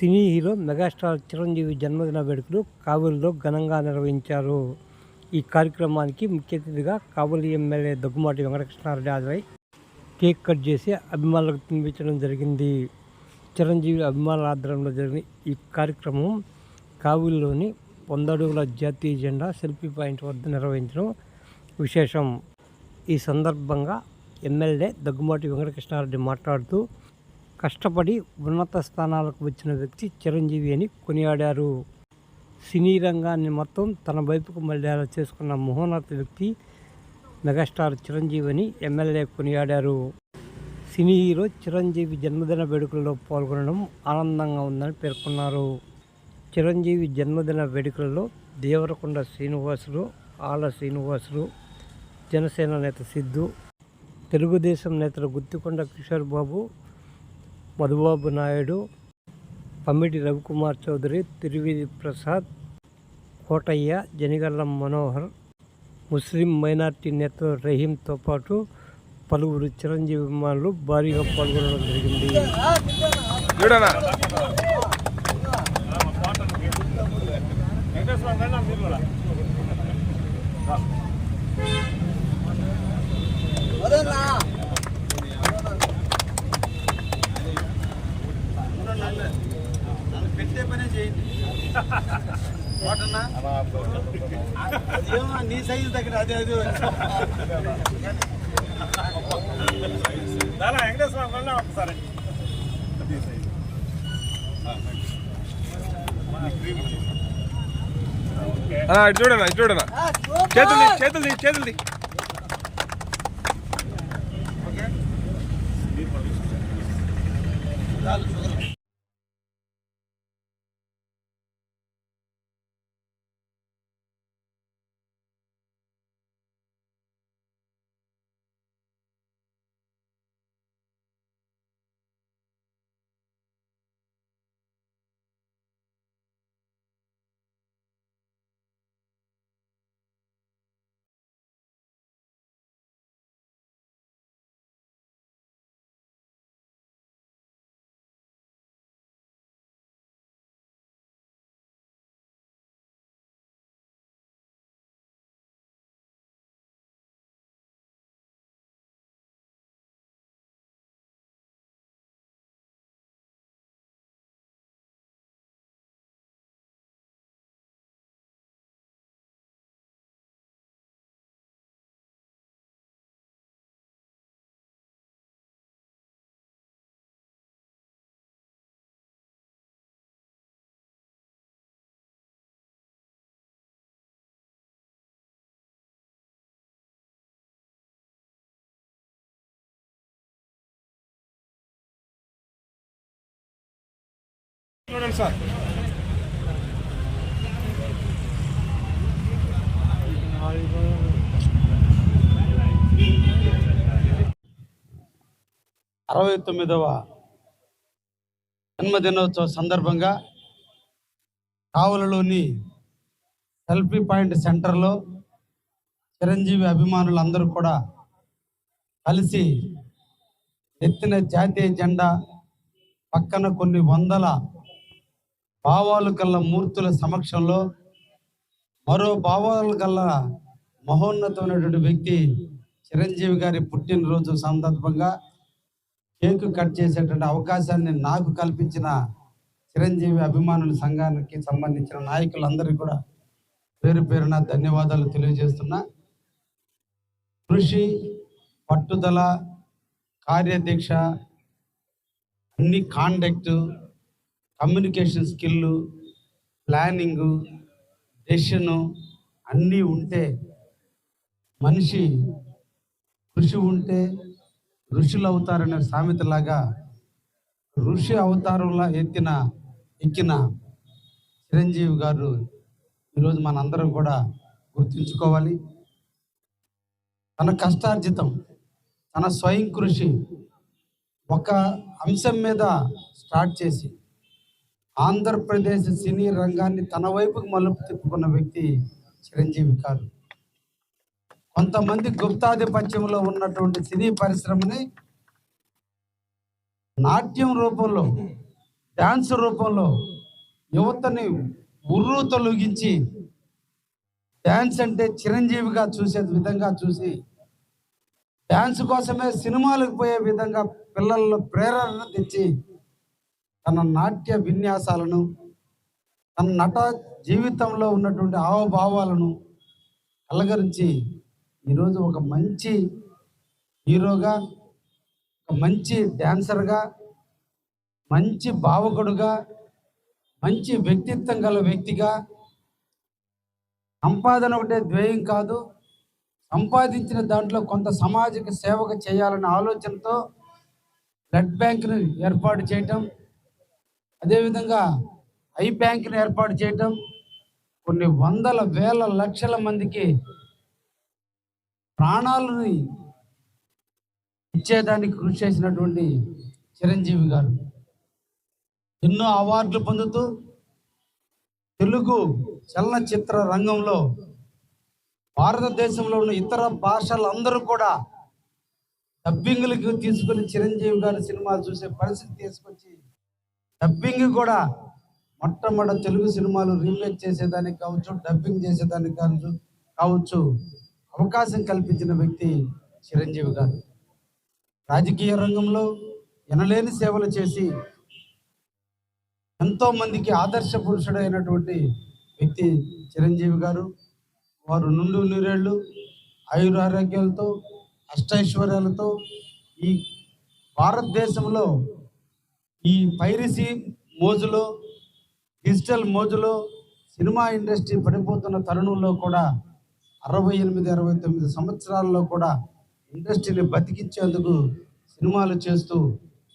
Cine hero megastar Chiranjeevi జన్మదిన వేడుకలు కావలిలో ఘనంగా నిర్వహించారు. ఈ కార్యక్రమానికి ముఖ్య అతిథిగా కావలి ఎమ్మెల్యే దగ్గుమాటి వెంకటకృష్ణారెడ్డి హాజరై కేక్ కట్ చేసి అభిమానులకు తినిపించడం జరిగింది. చిరంజీవి అభిమానుల ఆధ్వర్యంలో జరిగిన ఈ కార్యక్రమం కావులిలోని వంద జాతీయ జెండా సెల్ఫీ పాయింట్ వద్ద నిర్వహించడం విశేషం. ఈ సందర్భంగా ఎమ్మెల్యే దగ్గుమాటి వెంకటకృష్ణారెడ్డి మాట్లాడుతూ కష్టపడి ఉన్నత స్థానాలకు వచ్చిన వ్యక్తి చిరంజీవి అని కొనియాడారు. సినీ రంగాన్ని మొత్తం తన వైపుకు మళ్ళేలా చేసుకున్న మహోన్నత వ్యక్తి మెగాస్టార్ చిరంజీవి అని ఎమ్మెల్యే కొనియాడారు. సినీ హీరో చిరంజీవి జన్మదిన వేడుకల్లో పాల్గొనడం ఆనందంగా ఉందని పేర్కొన్నారు. చిరంజీవి జన్మదిన వేడుకలలో దేవరకొండ శ్రీనివాసులు ఆల శ్రీనివాసులు జనసేన నేత సిద్ధు తెలుగుదేశం నేతలు గుత్తికొండ కిషోర్ బాబు మధుబాబు నాయుడు పమ్మిటి రవికుమార్ చౌదరి తిరువిధి ప్రసాద్ కోటయ్య జనిగల్లం మనోహర్ ముస్లిం మైనార్టీ నేత రహీంతో పాటు పలువురు చిరంజీవి అభిమానులు భారీగా పాల్గొనడం జరిగింది. చూడనా? అదేమో నీ సైజు దగ్గర అదే అదే. అన్నా ఇటు చూడనా ఇటు చూడనా? చేతులు చేతులు చేతులు చూడండి సార్ అరవై తొమ్మిదవ జన్మదినోత్సవ సందర్భంగా కావులలోని సెల్ఫీ పాయింట్ సెంటర్లో చిరంజీవి అభిమానులందరూ కూడా కలిసి ఎత్తిన జాతీయ జెండా పక్కన కొన్ని వందల భావాలు కల్లా మూర్తుల సమక్షంలో మరో భావాలు కల్లా మహోన్నతమైనటువంటి వ్యక్తి చిరంజీవి గారి పుట్టినరోజు సందర్భంగా కేక్ కట్ చేసేటువంటి అవకాశాన్ని నాకు కల్పించిన చిరంజీవి అభిమానుల సంఘానికి సంబంధించిన నాయకులందరికీ కూడా పేరు పేరున ధన్యవాదాలు తెలియజేస్తున్నా. కృషి పట్టుదల కార్యదీక్ష అన్ని conduct communication skill planning decision అన్నీ ఉంటే మనిషి ఋషి ఉంటే ఋషులు అవుతారనే సామెతలాగా ఋషి అవతారంలా ఎత్తిన ఎక్కిన చిరంజీవి గారు ఈరోజు మనందరం కూడా గుర్తుంచుకోవాలి. తన కష్టార్జితం తన స్వయం కృషి ఒక అంశం మీద స్టార్ట్ చేసి ఆంధ్రప్రదేశ్ సినీ రంగాన్ని తన వైపుకు మలుపు తిప్పుకున్న వ్యక్తి చిరంజీవి కాదు. కొంతమంది గుప్తాధిపత్యంలో ఉన్నటువంటి సినీ పరిశ్రమని నాట్యం రూపంలో డాన్స్ రూపంలో యువతని ఉర్రు తొలగించి డ్యాన్స్ అంటే చిరంజీవిగా చూసే విధంగా చూసి డ్యాన్స్ కోసమే సినిమాలకు పోయే విధంగా పిల్లల్లో ప్రేరణ తెచ్చి తన నాట్య విన్యాసాలను తన నట జీవితంలో ఉన్నటువంటి హావభావాలను కలగరించి ఈరోజు ఒక మంచి హీరోగా ఒక మంచి డ్యాన్సర్గా మంచి భావకుడుగా మంచి వ్యక్తిత్వం గల వ్యక్తిగా. సంపాదన ఒకటే ధ్యేయం కాదు సంపాదించిన దాంట్లో కొంత సమాజక సేవకు చేయాలనే ఆలోచనతో బ్లడ్ బ్యాంక్ను ఏర్పాటు చేయటం అదేవిధంగా ఐ బ్యాంక్ని ఏర్పాటు చేయటం కొన్ని వందల వేల లక్షల మందికి ప్రాణాలని ఇచ్చేదానికి కృషి చేసినటువంటి చిరంజీవి గారు. ఎన్నో అవార్డులు పొందుతూ తెలుగు చలనచిత్ర రంగంలో భారతదేశంలో ఉన్న ఇతర భాషలందరూ కూడా డబ్బింగులకు తీసుకుని చిరంజీవి గారి సినిమాలు చూసే పరిస్థితి తీసుకొచ్చి డబ్బింగ్ కూడా మొట్టమొదటి తెలుగు సినిమాలు రీమేక్ చేసేదానికి కావచ్చు డబ్బింగ్ చేసేదానికి కావచ్చు కావచ్చు. అవకాశం కల్పించిన వ్యక్తి చిరంజీవి గారు. రాజకీయ రంగంలో ఎనలేని సేవలు చేసి ఎంతో మందికి ఆదర్శ పురుషుడైనటువంటి వ్యక్తి చిరంజీవి గారు. వారు నుండు నూరేళ్ళు ఆయురారోగ్యాలతో అష్టైశ్వర్యాలతో ఈ భారతదేశంలో ఈ పైరసీ మోజులో డిజిటల్ మోజులో సినిమా ఇండస్ట్రీ పడిపోతున్న తరుణంలో కూడా అరవై ఎనిమిది అరవై తొమ్మిది సంవత్సరాల్లో కూడా ఇండస్ట్రీని బతికించేందుకు సినిమాలు చేస్తూ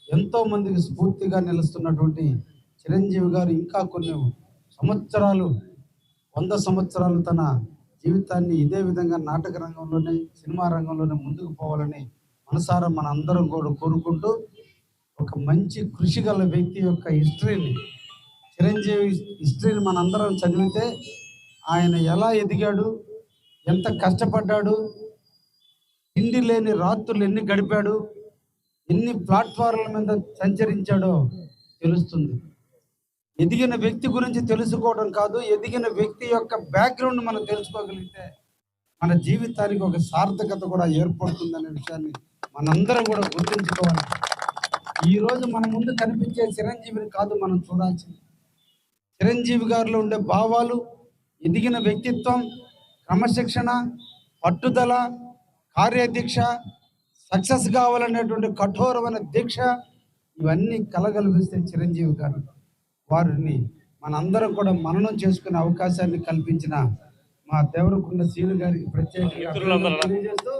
ఎంతోమందికి స్ఫూర్తిగా నిలుస్తున్నటువంటి చిరంజీవి గారు ఇంకా కొన్ని సంవత్సరాలు వంద సంవత్సరాలు తన జీవితాన్ని ఇదే విధంగా నాటక రంగంలోనే సినిమా రంగంలోనే ముందుకు పోవాలని మనసారా మన అందరం కూడా కోరుకుంటూ ఒక మంచి కృషి గల వ్యక్తి యొక్క హిస్టరీని చిరంజీవి హిస్టరీని మనందరం చదివితే ఆయన ఎలా ఎదిగాడు ఎంత కష్టపడ్డాడు తిండి లేని రాత్రులు ఎన్ని గడిపాడు ఎన్ని ప్లాట్ఫారాల మీద సంచరించాడో తెలుస్తుంది. ఎదిగిన వ్యక్తి గురించి తెలుసుకోవడం కాదు ఎదిగిన వ్యక్తి యొక్క బ్యాక్గ్రౌండ్ మనం తెలుసుకోగలిగితే మన జీవితానికి ఒక సార్థకత కూడా ఏర్పడుతుందనే విషయాన్ని మనందరం కూడా గుర్తుంచుకోవాలి. ఈ రోజు మన ముందు కనిపించే చిరంజీవిని కాదు మనం చూడాల్సింది. చిరంజీవి గారిలో ఉండే భావాలు ఎదిగిన వ్యక్తిత్వం క్రమశిక్షణ పట్టుదల కార్యదీక్ష సక్సెస్ కావాలనేటువంటి కఠోరమైన దీక్ష ఇవన్నీ కలగలిపిస్తే చిరంజీవి గారు వారిని మనందరం కూడా మననం చేసుకునే అవకాశాన్ని కల్పించిన మా దేవరకొండ సీను గారికి ప్రత్యేకంగా తెలియజేస్తూ